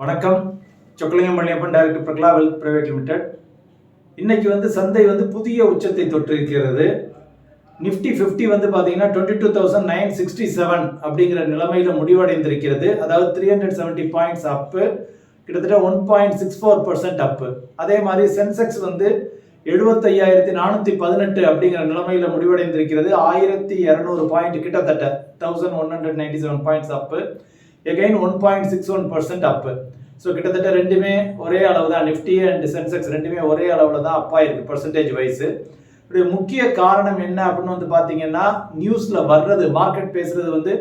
வணக்கம். Chockalingam Maniappan director Prakala wealth private limited இன்னைக்கு வந்து சந்தை வந்து புதிய உச்சத்தை தொற்றிருக்கிறது நிஃப்டி ஃபிஃப்டி வந்து பார்த்தீங்கன்னா twenty two thousand nine sixty seven அப்படிங்கிற நிலைமையில் முடிவடைந்திருக்கிறது. அதாவது three hundred seventy points up கிட்டத்தட்ட one point six four percent up அதே மாதிரி சென்செக்ஸ் வந்து எழுபத்தையாயிரத்தி நானூற்றி பதினெட்டு அப்படிங்கிற நிலைமையில் முடிவடைந்திருக்கிறது. ஆயிரத்தி இரநூறு பாயிண்ட் கிட்டத்தட்ட thousand one hundred ninety seven points up again one point six one percent up so கிட்டத்தட்ட ரெண்டுமே ஒரே அளவு தான் நிஃப்டி அண்ட் சென்செக்ஸ் ரெண்டுமே ஒரே அளவில் தான் அப்பா இருக்குது பர்சன்டேஜ் வைஸு இப்படி முக்கிய காரணம் என்ன அப்படின்னு வந்து பார்த்தீங்கன்னா நியூஸில் வர்றது மார்க்கெட் பேசுறது வந்து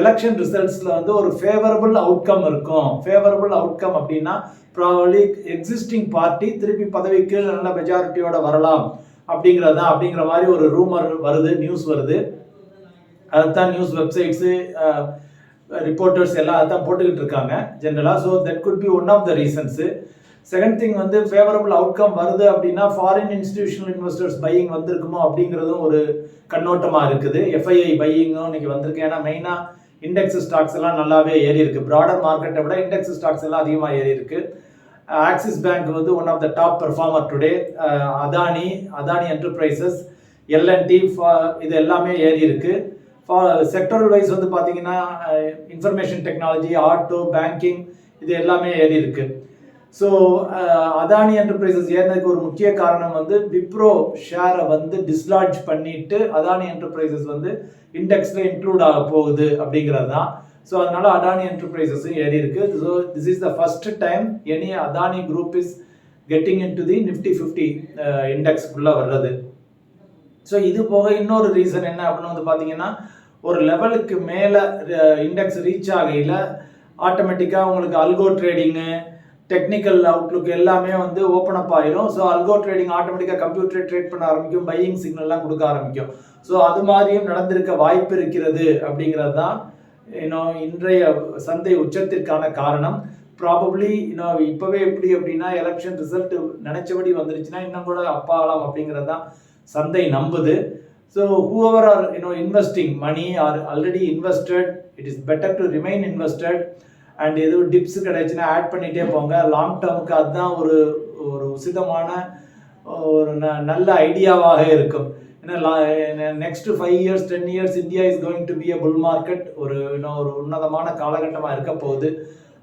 எலெக்ஷன் ரிசல்ட்ஸில் வந்து ஒரு ஃபேவரபுள் அவுட்கம் இருக்கும். ஃபேவரபுள் அவுட்கம் அப்படின்னா ப்ராபலி எக்ஸிஸ்டிங் பார்ட்டி திருப்பி பதவிக்கு நல்ல மெஜாரிட்டியோட வரலாம் அப்படிங்கிறது தான் அப்படிங்கிற மாதிரி ஒரு ரூமர் வருது நியூஸ் வருது. அதுதான் நியூஸ் வெப்சைட்ஸு ரிப்போர்ட்டர்ஸ் எல்லாம் அதான் போட்டுக்கிட்டு இருக்காங்க. ஜென்ரலாக so that could be one of the reasons second thing வந்து ஃபேவரபிள் அவுட்கம் வருது அப்படின்னா ஃபாரின் இன்ஸ்டிடியூஷனல் இன்வெஸ்டர்ஸ் பையிங் வந்திருக்குமோ அப்படிங்கிறதும் ஒரு கண்ணோட்டமாக இருக்குது. எஃப்ஐஐ பையிங்கும் இன்னைக்கு வந்திருக்கு. ஏன்னா மெயினாக இண்டெக்ஸ் ஸ்டாக்ஸ் எல்லாம் நல்லாவே ஏறி இருக்கு. ப்ராடர் மார்க்கெட்டை விட இண்டெக்ஸ் ஸ்டாக்ஸ் எல்லாம் அதிகமாக ஏறி இருக்கு. ஆக்சிஸ் பேங்க் வந்து one of the top performer today Adani Adani enterprises L and T இது எல்லாமே ஏறி இருக்குது செக்டர் வைஸ் uh, வந்து பார்த்தீங்கன்னா இன்ஃபர்மேஷன் டெக்னாலஜி ஆட்டோ பேங்கிங் இது எல்லாமே ஏறி இருக்கு. ஸோ அதானி என்டர்பிரைசஸ் ஏறினதுக்கு ஒரு முக்கிய காரணம் வந்து விப்ரோ ஷேரை வந்து டிஸ்லாட்ஜ் பண்ணிட்டு அதானி என்டர்பிரைசஸ் வந்து இண்டெக்ஸில் இன்க்ளூட் ஆக போகுது அப்படிங்கிறது தான் ஸோ அதனால அதானி என்டர்பிரைசஸும் ஏறி இருக்கு. So this is the first time any Adani group is getting in to the Nifty fifty இண்டெக்ஸ்க்குள்ளே வர்றது. ஸோ இது போக இன்னொரு ரீசன் என்ன அப்படின்னு வந்து பார்த்தீங்கன்னா ஒரு லெவலுக்கு மேலே இண்டெக்ஸ் ரீச் ஆகையில் ஆட்டோமேட்டிக்காக உங்களுக்கு அல்கோ ட்ரேடிங்கு டெக்னிக்கல் அவுட்லுக் எல்லாமே வந்து ஓப்பன் அப் ஆயிரும். ஸோ அல்கோ ட்ரேடிங் ஆட்டோமேட்டிக்காக கம்ப்யூட்டர் ட்ரேட் பண்ண ஆரம்பிக்கும் பையிங் சிக்னல்லாம் கொடுக்க ஆரம்பிக்கும். ஸோ அது மாதிரியும் நடந்திருக்க வாய்ப்பு இருக்கிறது அப்படிங்கிறது தான் இன்னும் இன்றைய சந்தை உச்சத்திற்கான காரணம். ப்ராபப்ளி இன்னும் இப்போவே எப்படி அப்படின்னா எலெக்ஷன் ரிசல்ட் நினைச்சபடி வந்துருச்சுன்னா இன்னும் கூட அப்பாகலாம் அப்படிங்கிறது தான் சந்தை நம்புது. So whoever are you know investing money are already invested it is better to remain invested and எதுவும் டிப்ஸ் கிடைச்சுன்னா ஆட் பண்ணிகிட்டே போங்க. லாங் டேர்முக்கு அதுதான் ஒரு ஒரு உசிதமான ஒரு ந நல்ல ஐடியாவாக இருக்கும். ஏன்னா next five years ten years India is going to be a bull market ஒரு இன்னும் ஒரு உன்னதமான காலகட்டமாக இருக்க போகுது.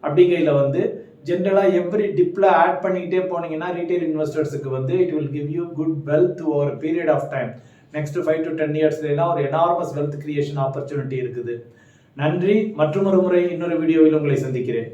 அப்படிங்கையில் வந்து ஜென்ரலாக எவ்ரி டிப்பில் ஆட் பண்ணிக்கிட்டே போனீங்கன்னா ரீட்டைல் இன்வெஸ்டர்ஸுக்கு வந்து it will give you good wealth over period of time next five to ten இயர்ஸ்லாம் ஒரு எனார்மஸ் வெல்த் கிரியேஷன் ஆப்பர்ச்சுனிட்டி இருக்குது. நன்றி. மற்றொரு முறை இன்னொரு வீடியோவில் உங்களை சந்திக்கிறேன்.